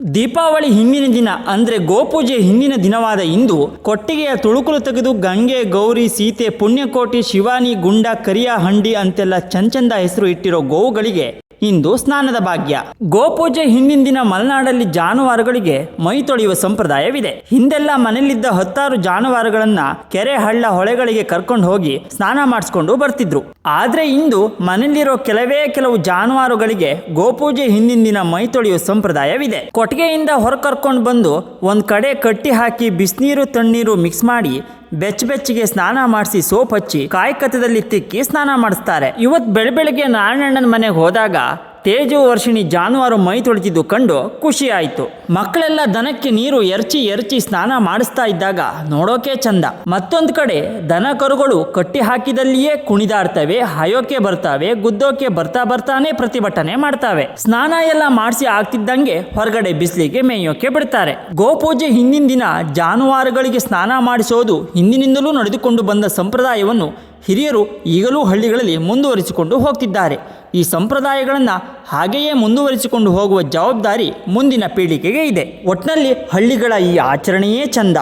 ದೀಪಾವಳಿ ಹಿಂದಿನ ದಿನ ಅಂದ್ರೆ ಗೋಪೂಜೆ ಹಿಂದಿನ ದಿನವಾದ ಇಂದು ಕೊಟ್ಟಿಗೆಯ ತುಳುಕುಲು ತೆಗೆದು ಗಂಗೆ, ಗೌರಿ, ಸೀತೆ, ಪುಣ್ಯಕೋಟಿ, ಶಿವಾನಿ, ಗುಂಡ, ಕರಿಯ, ಹಂಡಿ ಅಂತೆಲ್ಲ ಚಂಚಂದ ಹೆಸರು ಇಟ್ಟಿರೋ ಗೋವುಗಳಿಗೆ ಇಂದು ಸ್ನಾನದ ಭಾಗ್ಯ. ಗೋಪೂಜೆ ಹಿಂದಿನ ದಿನ ಮಲೆನಾಡಲ್ಲಿ ಜಾನುವಾರುಗಳಿಗೆ ಮೈ ತೊಳೆಯುವ ಸಂಪ್ರದಾಯವಿದೆ. ಹಿಂದೆಲ್ಲ ಮನೆಯಲ್ಲಿದ್ದ ಹತ್ತಾರು ಜಾನುವಾರುಗಳನ್ನ ಕೆರೆ ಹಳ್ಳ ಹೊಳೆಗಳಿಗೆ ಕರ್ಕೊಂಡು ಹೋಗಿ ಸ್ನಾನ ಮಾಡಿಸ್ಕೊಂಡು ಬರ್ತಿದ್ರು. ಆದ್ರೆ ಇಂದು ಮನೆಯಲ್ಲಿರೋ ಕೆಲವೇ ಕೆಲವು ಜಾನುವಾರುಗಳಿಗೆ ಗೋಪೂಜೆ ಹಿಂದಿನ ದಿನ ಮೈ ತೊಳೆಯುವ ಸಂಪ್ರದಾಯವಿದೆ. ಕೊಟ್ಟಿಗೆಯಿಂದ ಹೊರ ಕರ್ಕೊಂಡು ಬಂದು ಒಂದ್ ಕಡೆ ಕಟ್ಟಿ ಹಾಕಿ ಬಿಸಿನೀರು, ತಣ್ಣೀರು ಮಿಕ್ಸ್ ಮಾಡಿ ಬೆಚ್ಚ ಬೆಚ್ಚಗೆ ಸ್ನಾನ ಮಾಡಿಸಿ ಸೋಪ್ ಹಚ್ಚಿ ಕಾಯಕತ್ತದಲ್ಲಿ ತಿಕ್ಕಿ ಸ್ನಾನ ಮಾಡಿಸ್ತಾರೆ. ಇವತ್ತು ಬೆಳ ಬೆಳಗ್ಗೆ ನಾರಾಯಣನ ಮನೆಗೆ ಹೋದಾಗ ತೇಜು ವರ್ಷಿಣಿ ಜಾನುವಾರು ಮೈ ತೊಳಿತಿದ್ದು ಕಂಡು ಖುಷಿ ಆಯಿತು. ಮಕ್ಕಳೆಲ್ಲ ದನಕ್ಕೆ ನೀರು ಎರಚಿ ಎರಚಿ ಸ್ನಾನ ಮಾಡಿಸ್ತಾ ಇದ್ದಾಗ ನೋಡೋಕೆ ಚಂದ. ಮತ್ತೊಂದು ಕಡೆ ದನ ಕರುಗಳು ಕಟ್ಟಿ ಹಾಕಿದಲ್ಲಿಯೇ ಕುಣಿದಾಡ್ತವೆ, ಹಾಯೋಕೆ ಬರ್ತಾವೆ, ಗುದ್ದೋಕೆ ಬರ್ತಾ ಬರ್ತಾನೆ ಪ್ರತಿಭಟನೆ ಮಾಡ್ತಾವೆ. ಸ್ನಾನ ಎಲ್ಲ ಮಾಡಿಸಿ ಆಗ್ತಿದ್ದಂಗೆ ಹೊರಗಡೆ ಬಿಸಿಲಿಗೆ ಮೇಯೋಕೆ ಬಿಡ್ತಾರೆ. ಗೋಪೂಜೆ ಹಿಂದಿನ ದಿನ ಜಾನುವಾರುಗಳಿಗೆ ಸ್ನಾನ ಮಾಡಿಸೋದು ಹಿಂದಿನಿಂದಲೂ ನಡೆದುಕೊಂಡು ಬಂದ ಸಂಪ್ರದಾಯವನ್ನು ಹಿರಿಯರು ಈಗಲೂ ಹಳ್ಳಿಗಳಲ್ಲಿ ಮುಂದುವರಿಸಿಕೊಂಡು ಹೋಗ್ತಿದ್ದಾರೆ. ಈ ಸಂಪ್ರದಾಯಗಳನ್ನು ಹಾಗೆಯೇ ಮುಂದುವರಿಸಿಕೊಂಡು ಹೋಗುವ ಜವಾಬ್ದಾರಿ ಮುಂದಿನ ಪೀಳಿಗೆಗೆ ಇದೆ. ಒಟ್ಟಿನಲ್ಲಿ ಹಳ್ಳಿಗಳ ಈ ಆಚರಣೆಯೇ ಚಂದ.